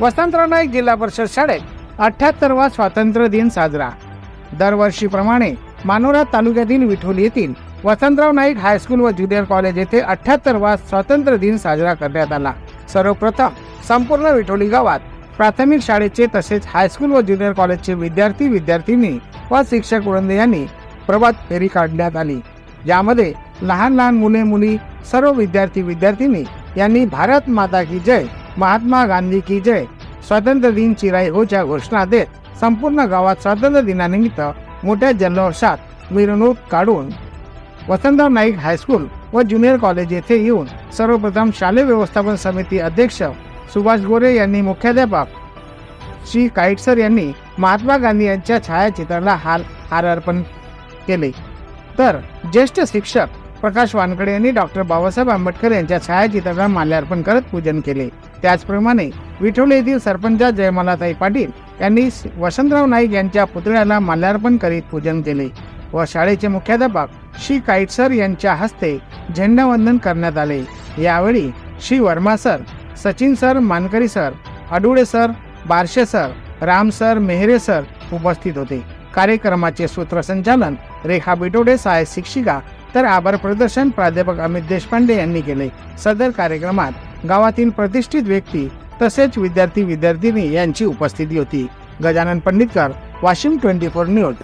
वसंतराव नाईक जिल्हा परिषद शाळेत अठ्याहत्तरवा स्वातंत्र्य दिन साजरा. दरवर्षीप्रमाणे मानोरा तालुक्यातील विठोली येथील वसंतराव नाईक हायस्कूल व ज्युनियर कॉलेज येथे अठ्याहत्तरवा स्वातंत्र्य दिन साजरा करण्यात आला. सर्वप्रथम संपूर्ण विठोली गावात प्राथमिक शाळेचे तसेच हायस्कूल व ज्युनियर कॉलेजचे विद्यार्थी विद्यार्थिनी व शिक्षक वृंद यांनी प्रभात फेरी काढण्यात आली. यामध्ये लहान लहान मुले मुली सर्व विद्यार्थी विद्यार्थिनी यांनी भारत माता की जय महात्मा गांधी की जय. स्वातंत्र्य दिन चिराई होच्या घोषणा देत संपूर्ण गावात स्वातंत्र्य दिनानिमित्त मोठ्या जल्लोषात मिरवणूक काढून वसंतराव नाईक हायस्कूल व ज्युनियर कॉलेज येथे येऊन सर्वप्रथम शालेय व्यवस्थापन समिती अध्यक्ष सुभाष गोरे यांनी मुख्याध्यापक श्री काईटसर यांनी महात्मा गांधी यांच्या छायाचित्राला हार हार अर्पण केले. तर ज्येष्ठ शिक्षक प्रकाश वानकडे यांनी डॉक्टर बाबासाहेब आंबेडकर यांच्या छायाचित्राला माल्यार्पण करत पूजन केले. त्याचप्रमाणे विठोले येथील सरपंच जयमालाताई पाटील यांनी वसंतराव नाईक यांच्या पुतळ्याला माल्यार्पण करीत पूजन केले. व शाळेचे मुख्याध्यापक श्री काईटसर यांच्या हस्ते झेंडावंदन करण्यात आले. यावेळी Shri Verma sir Sachin sir Mankari sir Adule sir Barshe sir Ram sir Mehre sir उपस्थित होते. कार्यक्रमाचे सूत्रसंचालन रेखा बिटोडे सहाय्यक शिक्षिका तर आभार प्रदर्शन प्राध्यापक अमित देशपांडे यांनी केले. सदर कार्यक्रमात गावातील प्रतिष्ठित व्यक्ती तसेच विद्यार्थी विद्यार्थिनी यांची उपस्थिती होती. Gajanan Panditkar Washim twenty four news.